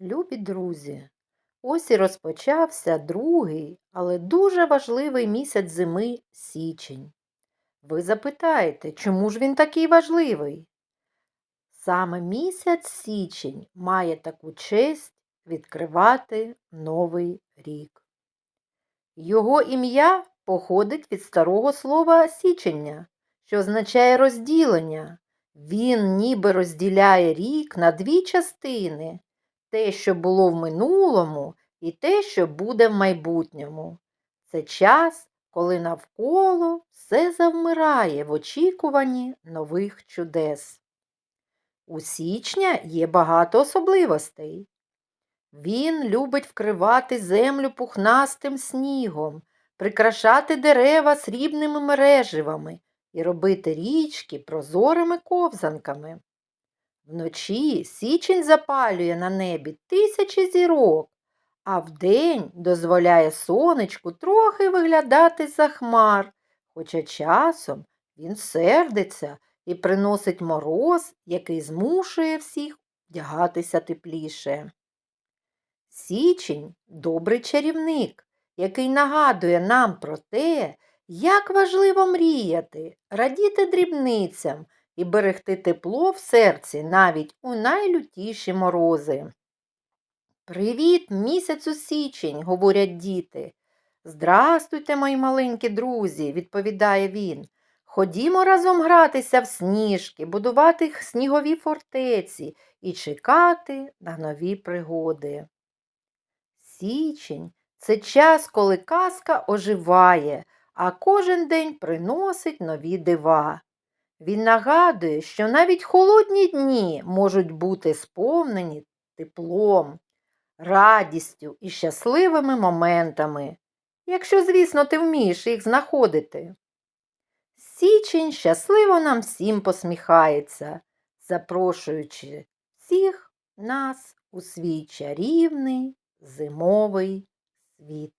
Любі друзі, ось і розпочався другий, але дуже важливий місяць зими січень. Ви запитаєте, чому ж він такий важливий? Саме місяць січень має таку честь відкривати новий рік. Його ім'я походить від старого слова січення, що означає розділення. Він ніби розділяє рік на дві частини те, що було в минулому, і те, що буде в майбутньому. Це час, коли навколо все завмирає в очікуванні нових чудес. У січня є багато особливостей. Він любить вкривати землю пухнастим снігом, прикрашати дерева срібними мереживами і робити річки прозорими ковзанками. Вночі січень запалює на небі тисячі зірок, а вдень дозволяє сонечку трохи виглядати за хмар, хоча часом він сердиться і приносить мороз, який змушує всіх вдягатися тепліше. Січень добрий чарівник, який нагадує нам про те, як важливо мріяти, радіти дрібницям і берегти тепло в серці навіть у найлютіші морози. Привіт, місяцю січень, говорять діти. Здрастуйте, мої маленькі друзі, відповідає він. Ходімо разом гратися в сніжки, будувати снігові фортеці і чекати на нові пригоди. Січень це час, коли казка оживає, а кожен день приносить нові дива. Він нагадує, що навіть холодні дні можуть бути сповнені теплом, радістю і щасливими моментами, якщо, звісно, ти вмієш їх знаходити. Січень щасливо нам всім посміхається, запрошуючи всіх нас у свій чарівний зимовий світ.